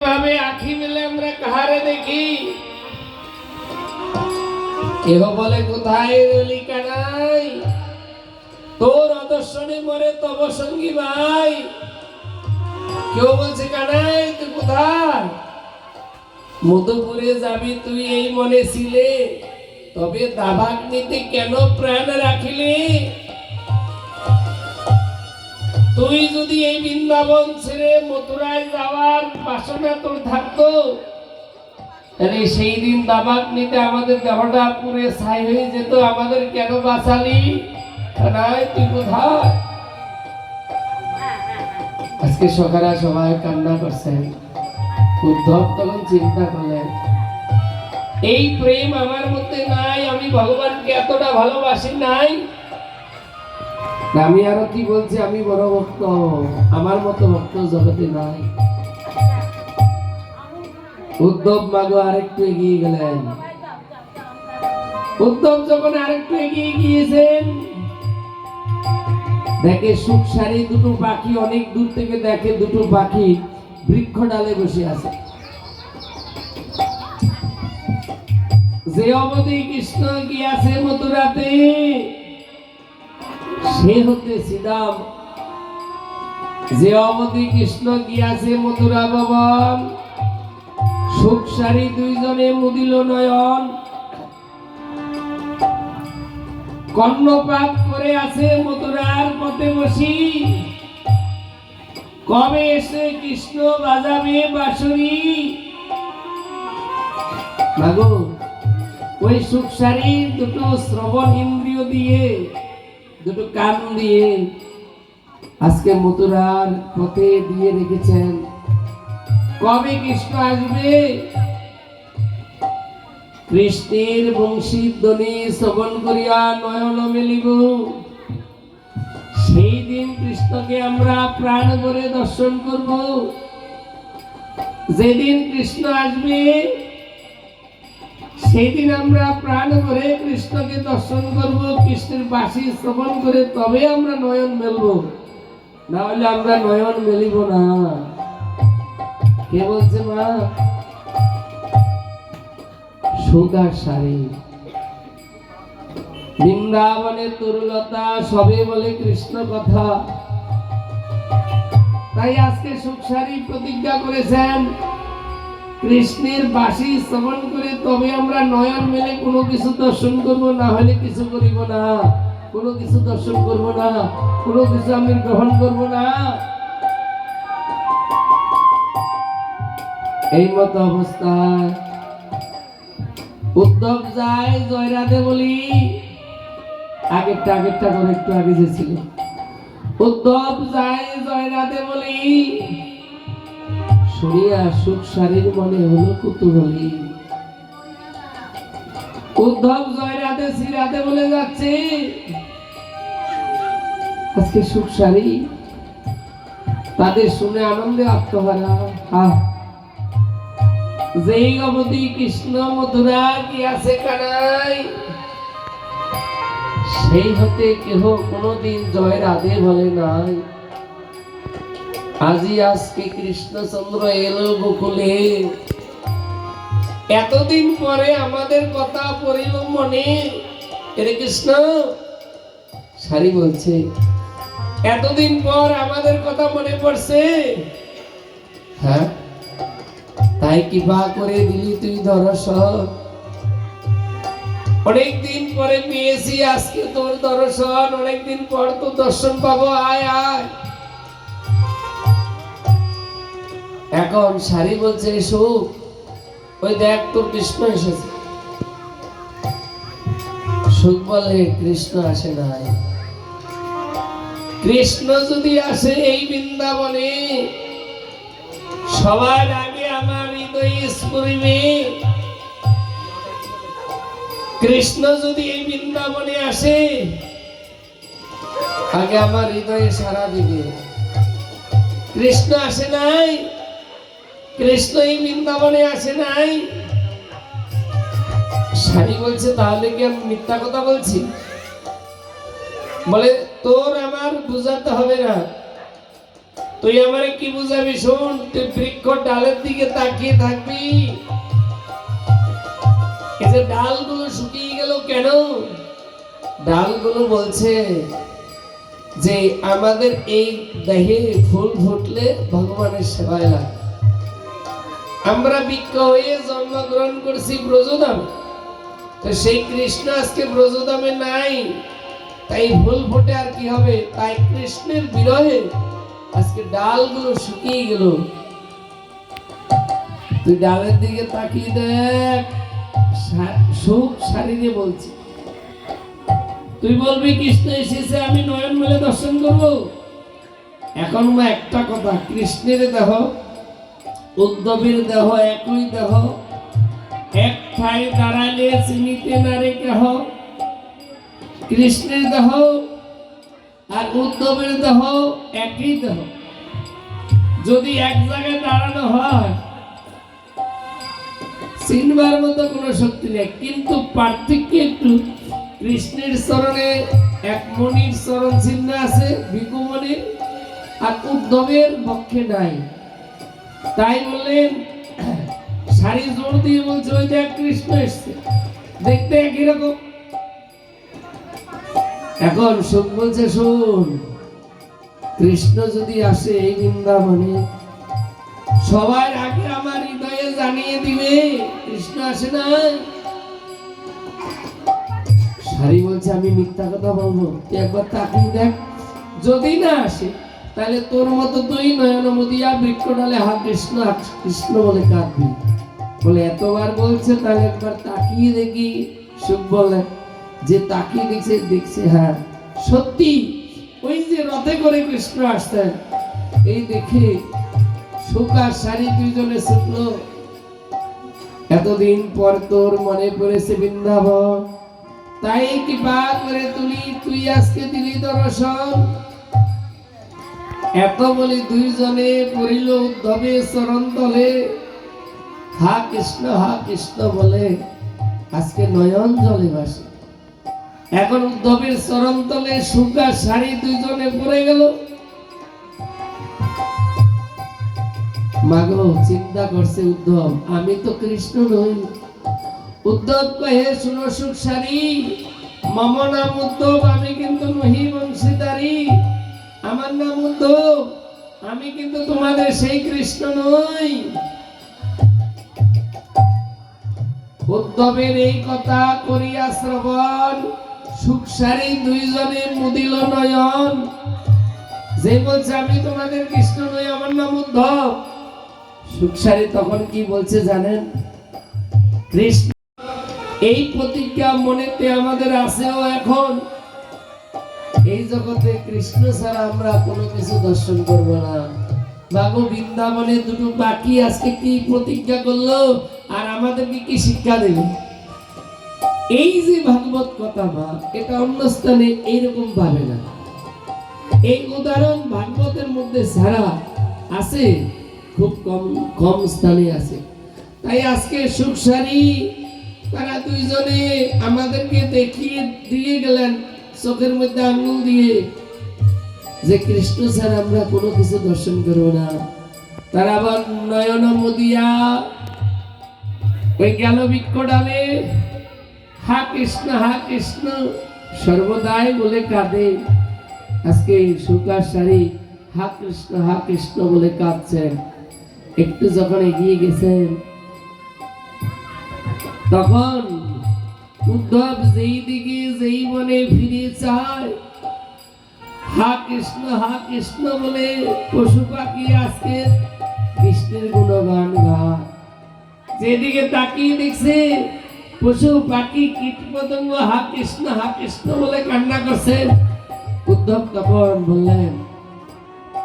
ভাবে আখি আমরা কাহারে দেখি? কেহ বলে, কোথায় রলি কানাই তোর অদর্শনে মরে তব সঙ্গী ভাই। কেউ বলছে কানাই তুই কোথায়? মধুপুরে যাবি তুই এই মনে ছিলে তবে দাবাক নিতে কেন প্রাণ রাখিলি? তুই যদি এই বৃন্দাবন ছেড়ে মথুরায় যাওয়ার বাসনা তোর থাকতো, তাহলে সেই দিন দাবাক নিতে আমাদের দেহটা পুরে ছাই হয়ে যেত, আমাদের কেন বাঁচালি? তুই কোথায়? আজকে সকালে সবাই কান্না করছেন উদ্ধব তখন চিন্তা করলেন, এই প্রেম আমার মধ্যে নাই, আমি ভগবানকে এতটা ভালোবাসি নাই আমি আরও কি বলছি? আমি বড় ভক্ত। আমার মতো ভক্ত জগতে নাই। উদ্ধব মাগো আরেকটু এগিয়ে গেলেন। উদ্ধব যখন আরেকটু এগিয়ে গিয়েছেন, দেখে সুখ সারি দুটো পাখি, অনেক দূর থেকে দেখে দুটো পাখি বৃক্ষ ডালে বসে আছে। যে অবধি কৃষ্ণ গিয়াছে মথুরাতে সে হতে শ্রীরাম যে অবধি কৃষ্ণ গিয়াছে মথুরা ভবন, সুখ সারি দুইজনে মুদিল নয়ন। কর্ণপাত করে আছে মথুরার পথে বসি। কবে এসে কৃষ্ণ বাজাবে বাঁশরি? মাগো, ওই সুখ সারি দুটো শ্রবণ ইন্দ্রিয় দিয়ে দুটো কান দিয়ে আজকে মথুরার পথে দিয়ে রেখেছেন। কবে কৃষ্ণ আসবে? কৃষ্ণের বংশীর ধ্বনি শ্রবণ করিয়া নয়ন মেলিব। সেই দিন কৃষ্ণকে আমরা প্রাণ করে দর্শন করব। যেদিন কৃষ্ণ আসবে সেই দিন আমরা প্রাণ করে কৃষ্ণকে দর্শন করব, কৃষ্ণের বাসি শ্রবণ করে তবে আমরা নয়ন মেলব। না হলে আমরা নয়ন মেলিব না। কে বলছে মা? সুগার শাড়ি বৃন্দাবনের তরুলতা সবে বলে কৃষ্ণ কথা। তাই আজকে সুখসারি প্রতিজ্ঞা করেছেন। কৃষ্ণের বাসি শ্রবণ করে তবে আমরা নয়ন মেলে কোনো কিছু দর্শন করব না, হলে কিছু করিব না। কোনো কিছু দর্শন করব না, কোনো কিছু আমি গ্রহণ করব না। এই মতো অবস্থায় উদ্ধব যায় জয়রাধে বলি, আগেরটা আগেরটা করে একটু আগে যে ছিল। উদ্ধব যায় জয়রাধে বলি শুনিয়া সুখ শারীর মনে হলো কুতুহলী। উদ্ধব জয়রাধে শ্রীরাধে বলে যাচ্ছে, আজকে সুখ শারী, তাদের শুনে আনন্দে আত্মহারা। হ্যাঁ যেই অবধি কৃষ্ণ মথুরা আছে কানাই সেই হতে কেহ কোনদিন জয় রাধে বলে নাই। আজি আজকে কৃষ্ণচন্দ্র এলো গোকুলে এতদিন পরে আমাদের কথা পড়িল মনে। এরে কৃষ্ণ, সারি বলছে, এতদিন পর আমাদের কথা মনে পড়ছে। হ্যাঁ তাই কি বা করে দিলি তুই দর্শন অনেকদিন পরে পেয়েছি আজকে তোর দর্শন, অনেকদিন পর তো দর্শন পাবো। আয় আয়। এখন সারি বলছে সুখ ওই দেখ তোর কৃষ্ণ এসেছে। সুখ বলে কৃষ্ণ আসে নাই। কৃষ্ণ যদি আসে এই বৃন্দাবনে, সবার আগে আমার হৃদয় স্মরিবে কৃষ্ণ যদি এই বৃন্দাবনে আসে, আগে আমার হৃদয়ে সারা দিবে। কৃষ্ণ আসে নাই কৃষ্ণ এই বৃন্দাবনে আসে নাই। সারি বলছে, তাহলে কি আমি মিথ্যা কথা বলছি? বলে, তোর আমার বুঝাতে হবে না। তুই আমারে কি বুঝাবি শোন, তুই বৃক্ষ ডালের দিকে তাকিয়ে থাকবি। এই যে ডালগুলো শুকিয়ে গেল কেন? ডালগুলো বলছে যে, আমাদের এই দেহে ফুল ফুটলে ভগবানের সেবায় লাগে আমরা বৃক্ষ হয়ে জন্মগ্রহণ করছি ব্রজধামে। তো সেই কৃষ্ণ আজকে ব্রজধামে নাই। তাই ফুল ফুটে আর কি হবে? তাই কৃষ্ণের বিরহে আজকে ডালগুলো শুকিয়ে গেল। তুই ডালের দিকে তাকিয়ে দেখ সুখ শারীরে বলছি। তুই বলবি, কৃষ্ণ এসেছে, আমি নয়ন মেলে দর্শন করব? এখন একটা কথা, কৃষ্ণের দেহ উদ্ধবের দেহ, একই দেহ। এক ঠাই দাঁড়ালে চিনিতে নারে কেহ। কৃষ্ণের দেহ আর উদ্ধবের দেহ একই দেহ। যদি এক জায়গায় দাঁড়ানো হয়, চিনবার মতো কোনো শক্তি নেই। কিন্তু পার্থক্য একটু, কৃষ্ণের চরণে এক মণির চরণ চিহ্ন আছে ভিকুমণির আর উদ্ধবের পক্ষে নাই। তাই বললেন, শাড়ি জোর দিয়ে বলছে, ওই দেখ কৃষ্ণ এসছে। দেখতে একই রকম। এখন সুখ বলছে, শুন, কৃষ্ণ যদি আসে এই বৃন্দাবনে, সবার আগে আমার হৃদয়ে জানিয়ে দিবে, কৃষ্ণ আসে না শাড়ি বলছে, আমি মিথ্যা কথা বলব। একবার তাকিয়ে দেখ, যদি না আসে তাহলে তোর মতো তুই নয়ন মুদিয়া বৃক্ষ ডালে হা কৃষ্ণ কৃষ্ণ বলে কাঁদবি। বলে, এতবার বলছে, তাহলে একবার তাকিয়ে দেখি, সুখ বলে। যে তাকিয়ে দেখছে দেখছে হ্যাঁ সত্যি, ওই যে রথে করে কৃষ্ণ আসতেন। এই দেখে আর শাড়ি দুইজনে শুকলো এতদিন পর তোর মনে পড়েছে বৃন্দাবন। তাই কৃপা করে তুলি, তুই আজকে দিলি দর্শন। এত বলি দুইজনে পড়িল উদ্ধবে চরণ তলে হা কৃষ্ণ হা কৃষ্ণ বলে আজকে নয়ন জলে ভাসে। এখন উদ্ধবের চরণ তলে সুগা শাড়ি দুইজনে পড়ে গেল। মাগো চিন্তা করছে উদ্ধব, আমি তো কৃষ্ণ নই। উদ্ধব কহে, শুনো সুখ শাড়ি মম নাম উদ্ধব, আমি কিন্তু নহি বংশীদারি আমার নাম উদ্ধব আমি কিন্তু তোমাদের সেই কৃষ্ণ নই। উদ্ধবের এই কথা করিয়া শ্রবণ সুখসারি দুইজনে মুদিল নয়ন। যে বলছে, আমি তোমাদের কৃষ্ণ নই, আমার নাম উদ্ধব সুখসারি তখন কি বলছে জানেন? কৃষ্ণ, এই প্রতিজ্ঞা মনেতে আমাদের আছেও এখন। এই জগতে কৃষ্ণ ছাড়া আমরা কোনো কিছু দর্শন করব না। বাবু, বৃন্দাবনে দুটো বাকি আজকে কি প্রতিজ্ঞা করল? আর আমাদেরকে কি শিক্ষা দিল এই যে ভাগবত কথা মা, এটা অন্য স্থানে এইরকম ভাবে না। এই উদাহরণ ভাগবতের মধ্যে ছাড়া আছে, খুব কম কম স্থানে আছে। তাই আজকে সুখসারি, তারা দুইজনে আমাদেরকে দেখিয়ে দিয়ে গেলেন। চোখের মধ্যে আঙুল দিয়ে যে কৃষ্ণ ছাড়া আমরা কোনো কিছু দর্শন করব না। তারা আবার নয়ন মদিয়া ওই গেল বৃক্ষ ডালে। হা কৃষ্ণ হা কৃষ্ণ, সর্বদাই বলে কাঁদে। আজকে সুকার শাড়ি হা কৃষ্ণ হা কৃষ্ণ বলে কাঁদছেন। একটু যখন এগিয়ে গেছেন, তখন উদ্ধব যেই দিকে যেই মনে ফিরে চায়। হা কৃষ্ণ হা কৃষ্ণ বলে পশু পাখি আজকে কৃষ্ণের গুণগান গায়। যেদিকে তাকিয়ে দেখছে পশু পাখি কীট পতঙ্গ, হা কৃষ্ণ হা কৃষ্ণ বলে কান্না করছে। উদ্ধব তখন বললেন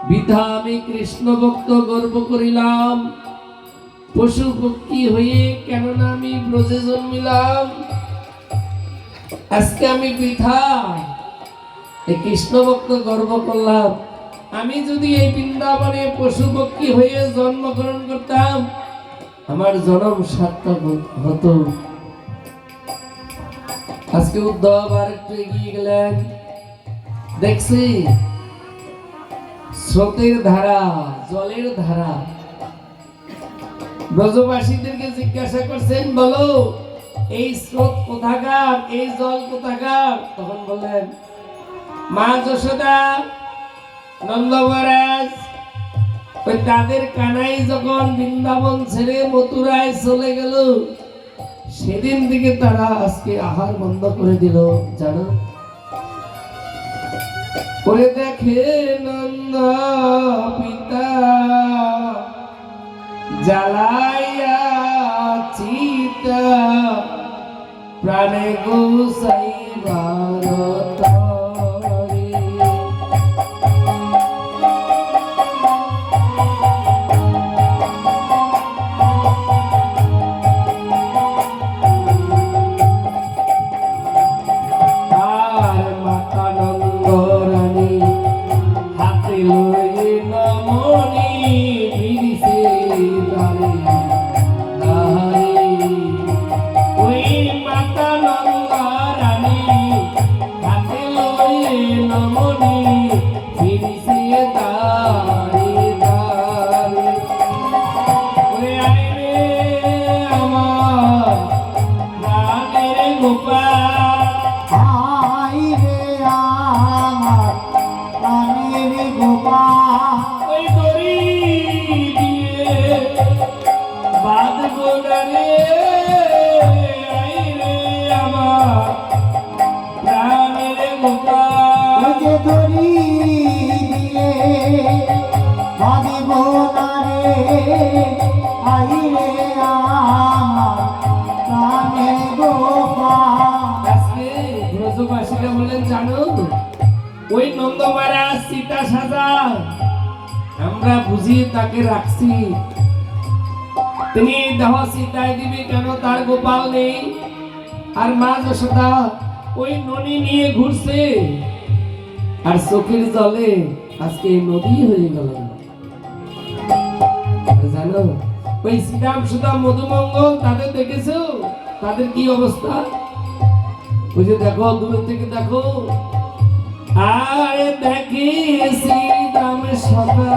বিধা আমি কৃষ্ণ ভক্ত গর্ব করিলাম। পশু পক্ষী হয়ে কেননা আমি ব্রজে জন্মিলাম। আজকে আমি বৃথা এই কৃষ্ণ ভক্ত গর্ব করলাম। আমি যদি এই বৃন্দাবনে পশু পক্ষী হয়ে জন্মগ্রহণ করতাম, আমার জন্ম সার্থক হতো। আজকে উদ্ধব আর একটু এগিয়ে গেলেন। দেখছি, স্রোতের ধারা, জলের ধারা। ব্রজবাসীদেরকে জিজ্ঞাসা করছেন, বলো এই স্রোত কোথাকার, এই জল কোথাকার? তখন বললেন, মা যশোদা, নন্দ ওই তাদের কানাই যখন বৃন্দাবন ছেড়ে মথুরায় চলে গেল, সেদিন থেকে তারা আজকে আহার বন্ধ করে দিল, জানো? করে দেখে নন্দ পিতা জ্বালাইয়া চিতা প্রাণে গোসাইবার তরে। তাকে রাখছি। তিনি দেহ সীতায় দিবে কেন? তার গোপাল নেই। আর মা যশোদা ওই ননি নিয়ে ঘুরছে। আর চোখের জলে আজকে নদী হয়ে গেল। জানো, ওই শ্রীরাম সুদাম মধুমঙ্গল তাদের দেখেছ? তাদের কি অবস্থা? ওই যে দেখো দূর থেকে দেখো। আরে দেখি শ্রীরাম সদা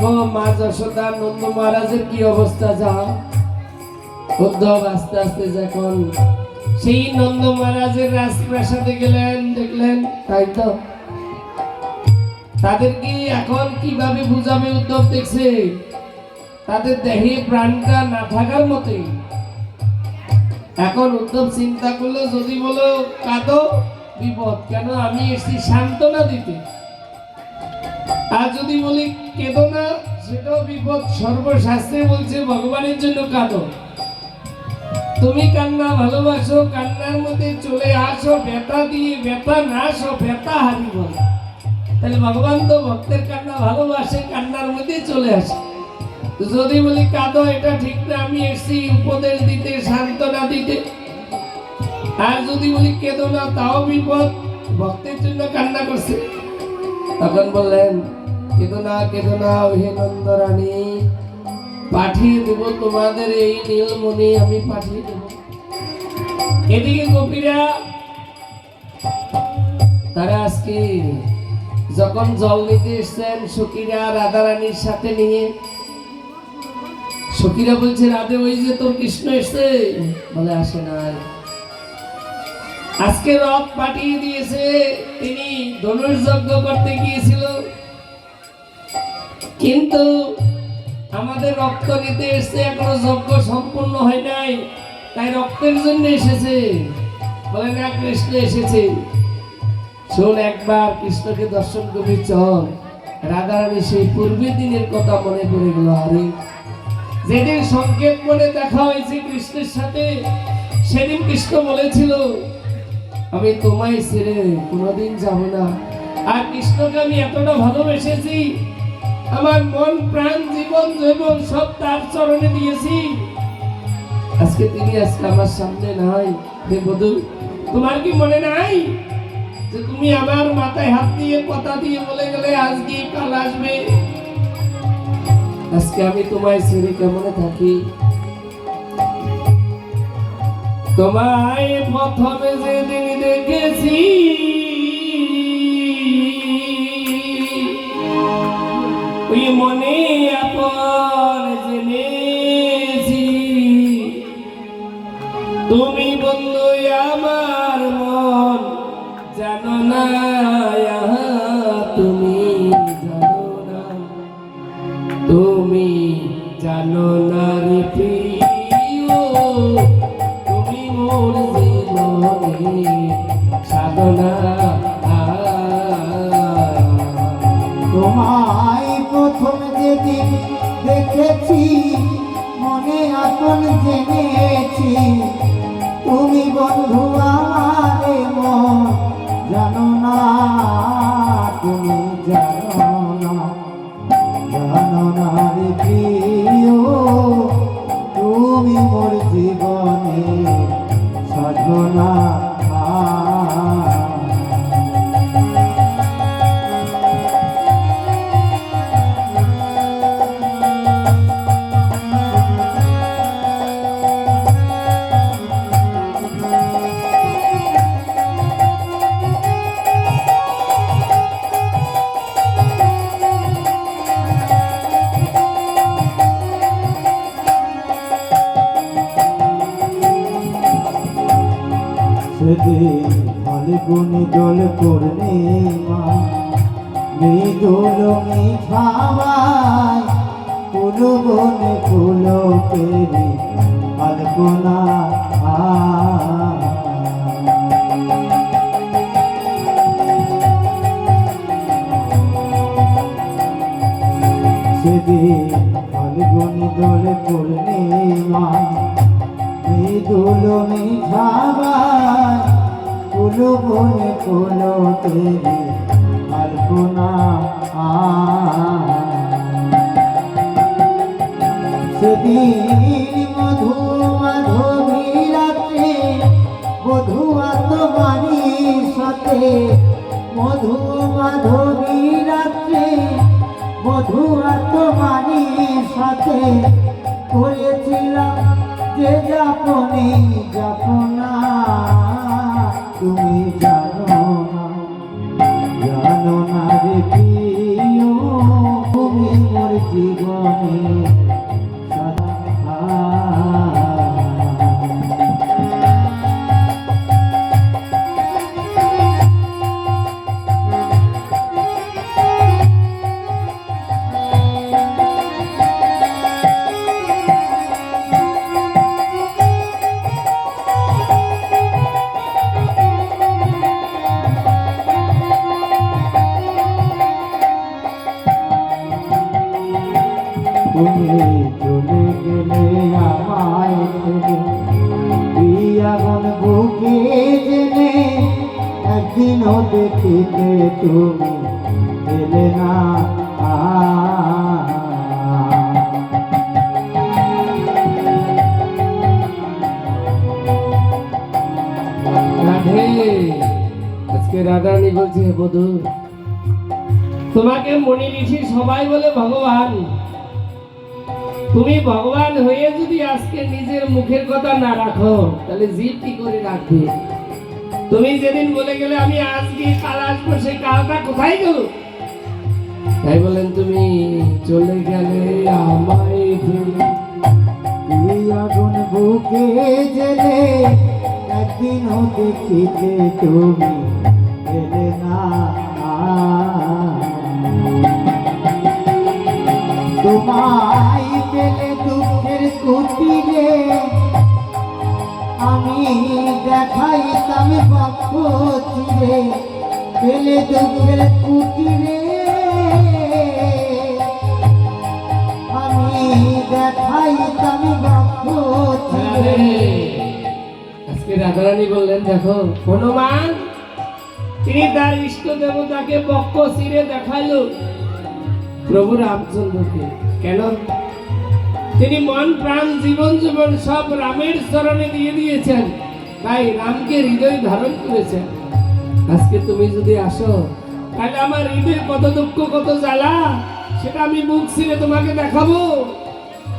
দেখো মা যশোদা নন্দ মহারাজের কি অবস্থা যা উদ্ধব আস্তে আস্তে যখন সেই নন্দ মহারাজের রাজপ্রাসাদে গেলেন, দেখলেন, তাই তো? তাদেরকে এখন কীভাবে বুঝাবে উদ্ধব দেখছে? তাদের দেহে প্রাণটা না থাকার মতোই এখন উদ্ধব চিন্তা করল, যদি বলো, কাঁদো, বিপদ, কেন আমি এসেছি সান্ত্বনা দিতে? আর যদি বলি, কেঁদো না সেটাও বিপদ, সর্বশাস্ত্রে বলছে ভগবানের জন্য কাঁদো। তুমি কান্না ভালোবাসো, কান্নার মধ্যে চলে আসো, ব্যথা দিয়ে ব্যথা না আসো ব্যথা হারি বল তাহলে ভগবান তো ভক্তের কান্না ভালোবাসে, কান্নার মধ্যে চলে আসে। যদি বলি, কাঁদো, এটা ঠিক না, আমি এসেছি উপদেশ দিতে, সান্ত্বনা দিতে। আর যদি বলি, কেঁদো না, তাও বিপদ, ভক্তের জন্য কান্না করছে। তখন বললেন কেঁদো না কেঁদো না হে নন্দরানী। পাঠিয়ে দেব তোমাদের এই নীলমণি, আমি পাঠিয়ে দেব। এদিকে গোপীরা, তারা আজকে যখন জল নিতে এসছেন, সখীরা, রাধারানীর সাথে নিয়ে, সখীরা বলছে, রাধে, ওই যে তোর কৃষ্ণ এসছে? বলে, আসে না আজকে রথ পাঠিয়ে দিয়েছে, তিনি ধনুর্যজ্ঞ করতে গিয়েছিল। কিন্তু আমাদের রক্ত নিতে এসছে, এখনও যজ্ঞ সম্পূর্ণ হয় নাই। তাই রক্তের জন্য এসেছে। বলে না, কৃষ্ণ এসেছে। শোন একবার কৃষ্ণকে দর্শন করবি চল। রাধারানী সেই পূর্বের দিনের কথা মনে পড়ে গেল। আরে, যেদিন সংকেত মনে দেখা হয়েছে কৃষ্ণের সাথে, সেদিন কৃষ্ণ বলেছিল, আমি তোমায় ছেড়ে কোনোদিন যাব না। আর কৃষ্ণকে আমি এতটা ভালোবেসেছি আমার মন, প্রাণ, জীবন জীবন সব তার চরণে দিয়েছি। আজকে তিনি আজকে আমার সামনে নাই। হে বধু তোমার কি মনে নাই যে তুমি আমার মাথায় হাত দিয়ে, কথা দিয়ে বলে গেলে আজকে কাল আসবে? আজকে আমি তোমায় ছেড়ে কেমনে থাকি? তোমায় প্রথমে যেদিন দেখেছি ওই মনে আপন জেনেছি। তুমি বলল আমার মন, জানো না তুমি জানো তুমি জানো না রে তুমি মোর জীবনে সাধনা ফাল্গুনি জল পূর্ণিমা মৃদুল মিঠাবাই ফুল বনে ফুল পেরি আলপনা সেদিন ফাল্গুনি জল পূর্ণিমা মৃদুল মিঠাবাই ফুল বনে ফুল তেরি আলপনা সেদিন মধু মাধবী রাত্রে বধুয়া তোমারি সাথে মধু মাধবী রাত্রে বধুয়া তোমারি সাথে করেছিলাম যে যাপনে যাপনা। তুমি জানো না জানো না রে প্রিয় তুমি মোর জীবনে আজকে নিজের মুখের কথা না রাখো, তাহলে জীব কি করে রাখবে? তুমি যেদিন বলে গেলে আমি আজকে কাল আসব, সেই কালটা কোথায় গেল? তাই বলেন তুমি, চলে গেলে আমায় বুকে জেলে একদিনও দেখিতে তুমি এলে না। তোমায় পেলে দুঃখের কুটিরে আমি দেখাইতাম পক্ষ চিরে পেলে দুঃখের কুটিরে আমি দেখাইতাম পক্ষ চিরে আজকে রাধারানী বললেন দেখো হনুমান তিনি তার ইষ্ট দেবতাকে বক্ষ চিরে দেখাল প্রভু রামচন্দ্রকে। কেন? তিনি মন, প্রাণ, জীবন জীবন সব রামের চরণে দিয়ে দিয়েছেন। তাই রামকে হৃদয় ধারণ করেছেন। আজকে তুমি যদি আসো, তাহলে আমার হৃদয়ে কত দুঃখ, কত জ্বালা, সেটা আমি মুখ ছিঁড়ে তোমাকে দেখাবো।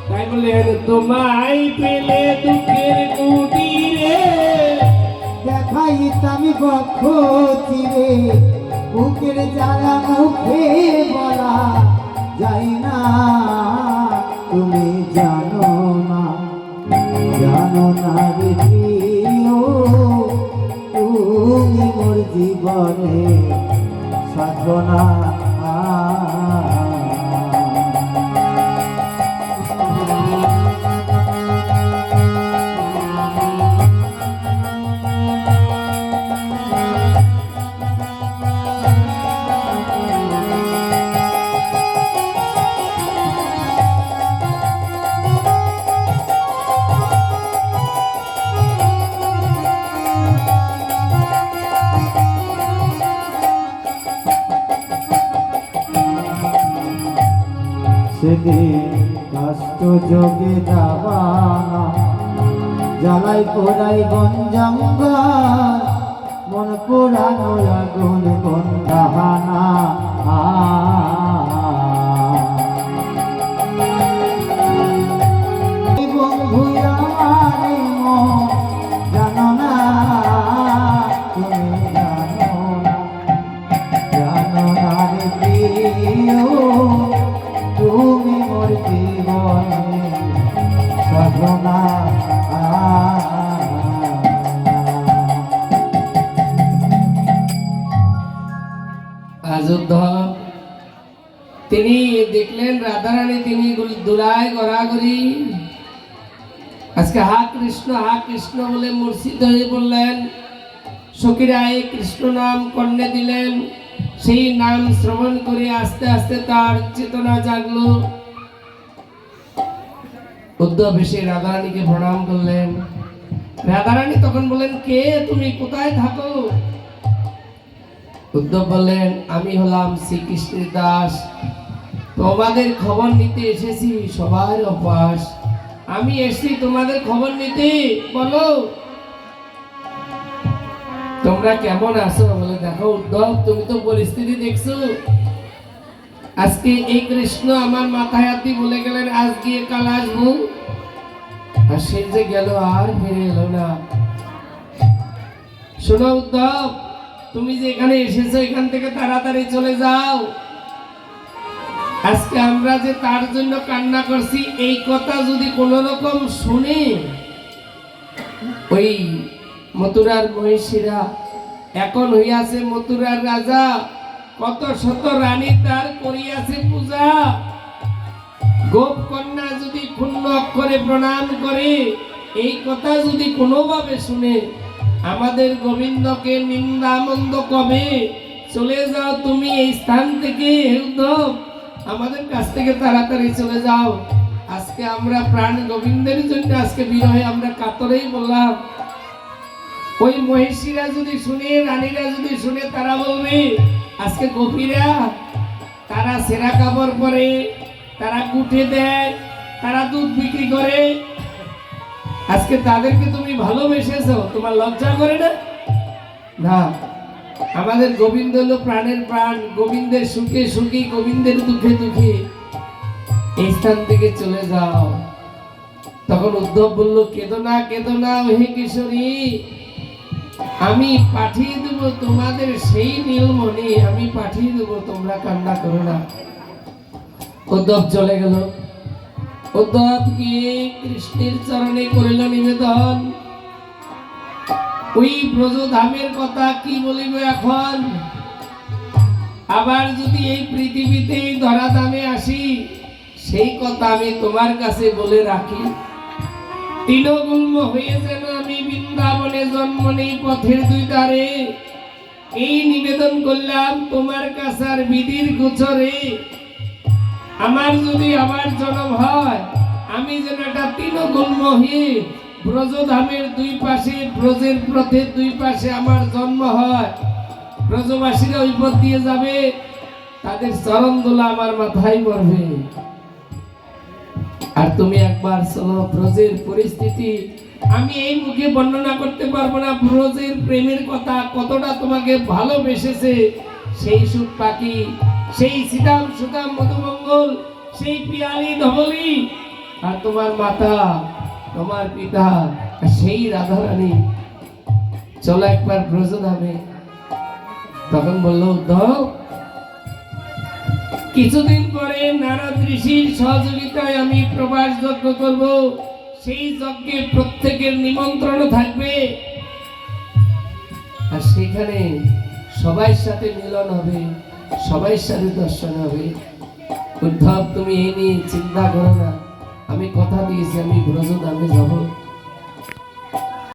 তাই বলে তোমায় পেলে দুঃখের কুটিরে দেখাইতাম চিরে। বুকের জ্বালা মুখে বলা যাই না। তুমি জানো না জানো না রে তুমি মোর জীবনে সাধনা তুমি মোর জীবনে সাধনা তিনি দেখলেন রাধারানী, তিনি দুলায় গড়াগড়ি। আজকে হা কৃষ্ণ হা কৃষ্ণ বলে মূর্ছিত হয়ে বললেন। সখীরায় কৃষ্ণ নাম কর্ণে দিলেন। সেই নাম শ্রবণ করে আস্তে আস্তে তার চেতনা জাগলো। উদ্ধব এসে রাধারানীকে প্রণাম করলেন। রাধারানী তখন বললেন, কে তুমি? কোথায় থাকো? উদ্ধব বললেন, আমি হলাম শ্রীকৃষ্ণের দাস। তোমাদের খবর নিতে এসেছি, সবার অপাস আমি এসেছি তোমাদের খবর নিতে, বলো। তোমরা কেমন আছো? বলে দেখো, উদ্ধব, তুমি তো পরিস্থিতি দেখছ। আজকে এই কৃষ্ণ আমার মাথায় হাতি বলে গেলেন, আজ গিয়ে কাল আসব। আর সে যে গেল, আর ফিরে এলো না। শোনো উদ্ধব, তুমি যে এখানে এসেছ, এখান থেকে তাড়াতাড়ি চলে যাও। আজকে আমরা যে তার জন্য কান্না করছি, এই কথা যদি কোন রকম শুনে ওই মথুরার মহিষীরা এখন হইয়াছে মথুরার রাজা। কত শত রানী তার করিয়াছে পূজা। গোপ কন্যা যদি ক্ষুণ্ণ অক্ষরে প্রণাম করে, এই কথা যদি কোনোভাবে শুনে, আমাদের গোবিন্দকে নিন্দা মন্দ কবে? চলে যাও তুমি এই স্থান থেকে উদ্ধব আমাদের কাছ থেকে তাড়াতাড়ি চলে যাও। আজকে আমরা প্রাণ গোবিন্দের জন্য আজকে বিরহে আমরা কাতরেই বললাম। ওই মহিষীরা যদি শুনে, রানীরা যদি শুনে, তারা বলবে, আজকে গোপীরা, তারা সেরা কাপড় পরে, তারা কুঠে দেয়, তারা দুধ বিক্রি করে। আজকে তাদেরকে তুমি ভালোবেসেছো, তোমার লজ্জা করে না? না। আমাদের গোবিন্দ হলো প্রাণের প্রাণ, গোবিন্দের সুখে সুখী, গোবিন্দের দুঃখে দুঃখে। এই স্থান থেকে চলে যাও। তখন উদ্ধব বলল কেদো না কেদো না হে কিশোরী আমি পাঠিয়ে দেব তোমাদের সেই নীলমণি, আমি পাঠিয়ে দেব, তোমরা কান্না করো না। উদ্ধব চলে গেল। উদ্ধব গিয়ে কৃষ্ণের চরণে করিল নিবেদন? ওই ব্রজধামের কথা কি বলিব এখন? আবার যদি এই পৃথিবীতে এই ধরাধামে আসি, সেই কথা আমি তোমার কাছে বলে রাখি। তৃণগুল্ম হয়ে যেন বৃন্দাবনে জন্ম নেই, পথের দুই ধারে। এই নিবেদন করলাম তোমার কাছে আর বিধির গোচরে। আমার যদি আবার জন্ম হয়, আমি যেন একটা তৃণগুল্ম হয়ে ব্রজধামের দুই পাশে, ব্রজের পথের দুই পাশে আমার জন্ম হয়। ব্রজবাসীরা ওই পথ দিয়ে যাবে, তাদের চরণ দোলা আমার মাথায় পড়বে আর তুমি একবার চলো ব্রজের পরিস্থিতি আমি এই মুখে বর্ণনা করতে পারব না ব্রজের প্রেমের কথা কতটা তোমাকে ভালোবেসেছে। সেই সুখ পাখি, সেই সীতাম সুতাম মধুমঙ্গল, সেই পিয়ালি ধবলি, আর তোমার মাতা, তোমার পিতা সেই রাধারানী। চলো একবার ব্রজ ধামে তখন বলল, উদ্ধব, কিছুদিন পরে নারদ ঋষির সহযোগিতায় আমি প্রবাস যজ্ঞ করব। সেই যজ্ঞে প্রত্যেকের নিমন্ত্রণ থাকবে। আর সেখানে সবাই সাথে মিলন হবে, সবাই সাথে দর্শন হবে। উদ্ধব, তুমি এই নিয়ে চিন্তা করো না। আমি কথা দিয়েছি, আমি ব্রজ ব্রজধামে যাব।